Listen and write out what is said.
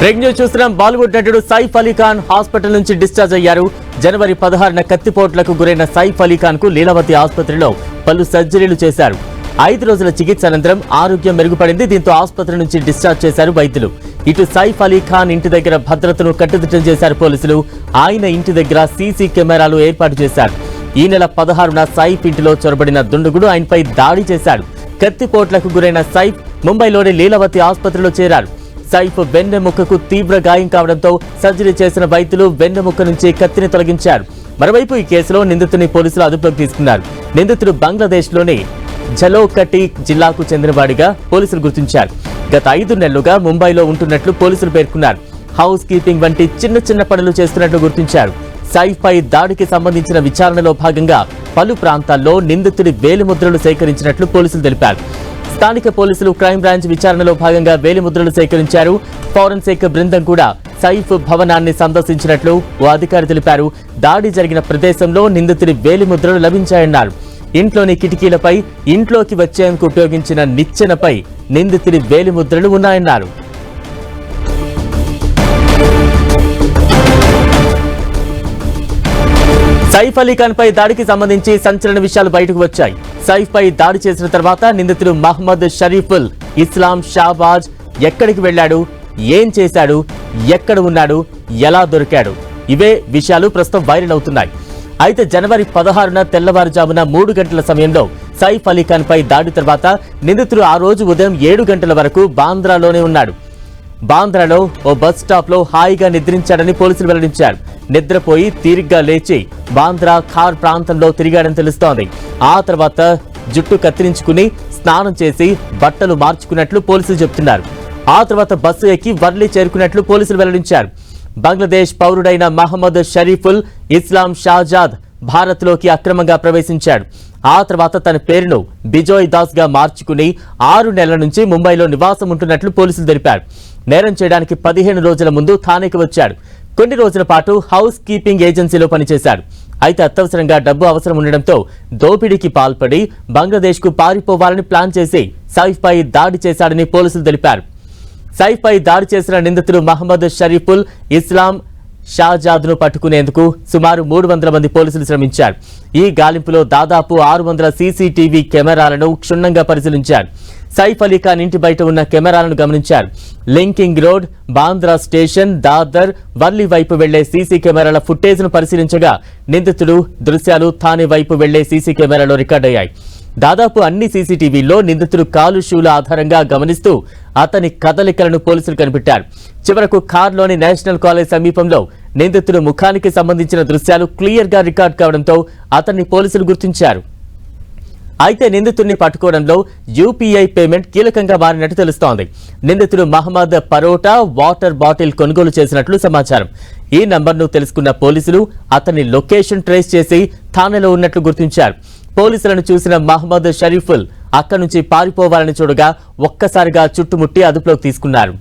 Break news చూస్తున్నాం. బాలీవుడ్ నటుడు Saif Ali Khan hospital నుంచి డిశ్చార్జ్ అయ్యారు. జనవరి పదహారున కత్తిపోట్లకు గురైన సైఫ్ అలీఖాన్కు లీలావతి ఆసుపత్రిలో పలు సర్జరీలు చేశారు. ఐదు రోజుల చికిత్స అనంతరం ఆరోగ్యం మెరుగుపడింది. దీంతో ఆసుపత్రి నుంచి డిశ్చార్జ్ చేశారు వైద్యులు. ఇటు సైఫ్ అలీఖాన్ ఇంటి దగ్గర భద్రతను కట్టుదిట్టం చేశారు పోలీసులు. ఆయన ఇంటి దగ్గర సీసీ కెమెరాలు ఏర్పాటు చేశారు. ఈ నెల పదహారున సైఫ్ ఇంటిలో చొరబడిన దుండగుడు ఆయనపై దాడి చేశాడు. కత్తిపోట్లకు గురైన సైఫ్ ముంబైలోని లీలావతి ఆసుపత్రిలో చేరారు. సైఫ్ వెన్నెముకకు తీవ్ర గాయం కావడంతో సర్జరీ చేసిన వైద్యులు వెన్నెముక నుంచి కత్తిని తొలగించారు. మరోవైపు ఈ కేసులో నిందితుని పోలీసులు అదుపులోకి తీసుకున్నారు. నిందితుడు బంగ్లాదేశ్లోని జలోకటి జిల్లాకు చెందినవాడిగా పోలీసులు గుర్తించారు. గత ఐదు నెలలుగా ముంబైలో ఉంటున్నట్లు పోలీసులు పేర్కొన్నారు. హౌస్ కీపింగ్ వంటి చిన్న చిన్న పనులు చేస్తున్నట్లు గుర్తించారు. సైఫ్ పై దాడికి సంబంధించిన విచారణలో భాగంగా పలు ప్రాంతాల్లో నిందితుడి వేలిముద్రలు సేకరించినట్లు పోలీసులు తెలిపారు. స్థానిక పోలీసులు క్రైమ్ బ్రాంచ్ విచారణలో భాగంగా వేలిముద్రలు సేకరించారు. ఫోరెన్సిక్ బృందం కూడా సైఫ్ భవనాన్ని సందర్శించినట్లు ఓ అధికారి తెలిపారు. దాడి జరిగిన ప్రదేశంలో నిందితుడి వేలిముద్రలు లభించాయన్నారు. ఇంట్లోని కిటికీలపై ఇంట్లోకి వచ్చేందుకు ఉపయోగించిన నిచ్చెనపై నిందితుడి వేలిముద్రలు ఉన్నాయన్నారు. సైఫ్ అలీ ఖాన్ పై దాడికి సంబంధించి సంచలన విషయాలు బయటకు వచ్చాయి. సైఫ్ పై దాడి చేసిన తర్వాత నిందితుడు మహమ్మద్ షరీఫుల్ ఇస్లాం షాబాజ్ ఎక్కడికి వెళ్ళాడు? ఏం చేశాడు? ఎక్కడ ఉన్నాడు? ఎలా దొరికాడు? ఇవే విషయాలు ప్రస్తుతం వైరల్ అవుతున్నాయి. అయితే జనవరి పదహారున తెల్లవారుజామున మూడు గంటల సమయంలో సైఫ్ అలీ ఖాన్ పై దాడి తర్వాత నిందితుడు ఆ రోజు ఉదయం ఏడు గంటల వరకు బాంద్రాలోనే ఉన్నాడు. బాంద్రాలో ఓ బస్ స్టాప్లో హాయిగా నిద్రించాడని పోలీసులు వెల్లడించారు. నిద్రపోయి తీరిగ్గా లేచి బాంద్రా ఖార్ ప్రాంతంలో తిరిగాడని తెలుస్తోంది. ఆ తర్వాత జుట్టు కత్తిరించుకుని స్నానం చేసి బట్టలు మార్చుకున్నట్లు పోలీసులు చెబుతున్నారు ఆ తర్వాత బస్సు ఎక్కి వర్లీ చేరుకున్నట్లు పోలీసులు వెల్లడించారు. బంగ్లాదేశ్ పౌరుడైన మహమ్మద్ షరీఫుల్ ఇస్లాం షాజాద్ భారత్లోకి అక్రమంగా ప్రవేశించాడు. ఆ తర్వాత తన పేరును బిజోయ్ దాస్గా మార్చుకుని ఆరు నెలల నుంచి ముంబైలో నివాసం ఉంటున్నట్లు పోలీసులు తెలిపారు. నేరం చేయడానికి పదిహేను రోజుల ముందు థానేకి వచ్చాడు. కొన్ని రోజుల పాటు హౌస్ కీపింగ్ ఏజెన్సీలో పనిచేశాడు. అయితే అత్యవసరంగా డబ్బు అవసరం ఉండడంతో దోపిడీకి పాల్పడి బంగ్లాదేశ్కు పారిపోవాలని ప్లాన్ చేసి సైఫ్పై దాడి చేశాడని పోలీసులు తెలిపారు. సైఫ్పై దాడి చేసిన నిందితులు మహమ్మద్ షరీఫుల్ ఇస్లాం షాజాద్ను పట్టుకునేందుకు సుమారు మూడు వందల మంది పోలీసులు శ్రమించారు. ఈ గాలింపులో దాదాపు ఆరు వందల సీసీటీవీ కెమెరాలను క్షుణ్ణంగా పరిశీలించారు. సైఫ్ అలీ ఖాన్ ఇంటి బయట ఉన్న కెమెరాలను గమనించారు. Linking road Bandra station Dadar Worli వైపు వెళ్ళే సీసీ కెమెరాల ఫుటేజ్ను పరిశీలించగా నిందితుడు దృశ్యాలు థానే వైపు వెళ్ళే సీసీ కెమెరాలో రికార్డయ్యాయి. దాదాపు అన్ని సీసీటీవీల్లో నిందితుడు కాలు షూల ఆధారంగా గమనిస్తూ అతని కదలికలను పోలీసులు కనిపెట్టారు. చివరకు కార్లోని నేషనల్ కాలేజ్ సమీపంలో నిందితుడు ముఖానికి సంబంధించిన దృశ్యాలు క్లియర్గా రికార్డ్ కావడంతో అతన్ని పోలీసులు గుర్తించారు. అయితే నిందితుడిని పట్టుకోవడంలో యూపీఐ పేమెంట్ కీలకంగా మారినట్టు తెలుస్తోంది. నిందితుడు మహమ్మద్ పరోటా వాటర్ బాటిల్ కొనుగోలు చేసినట్లు సమాచారం. ఈ నంబర్ను తెలుసుకున్న పోలీసులు అతని లొకేషన్ ట్రేస్ చేసి థానేలో ఉన్నట్లు గుర్తించారు. పోలీసులను చూసిన మహమ్మద్ షరీఫుల్ అక్కడి నుంచి పారిపోవాలని చూడగా ఒక్కసారిగా చుట్టుముట్టి అదుపులోకి తీసుకున్నారు.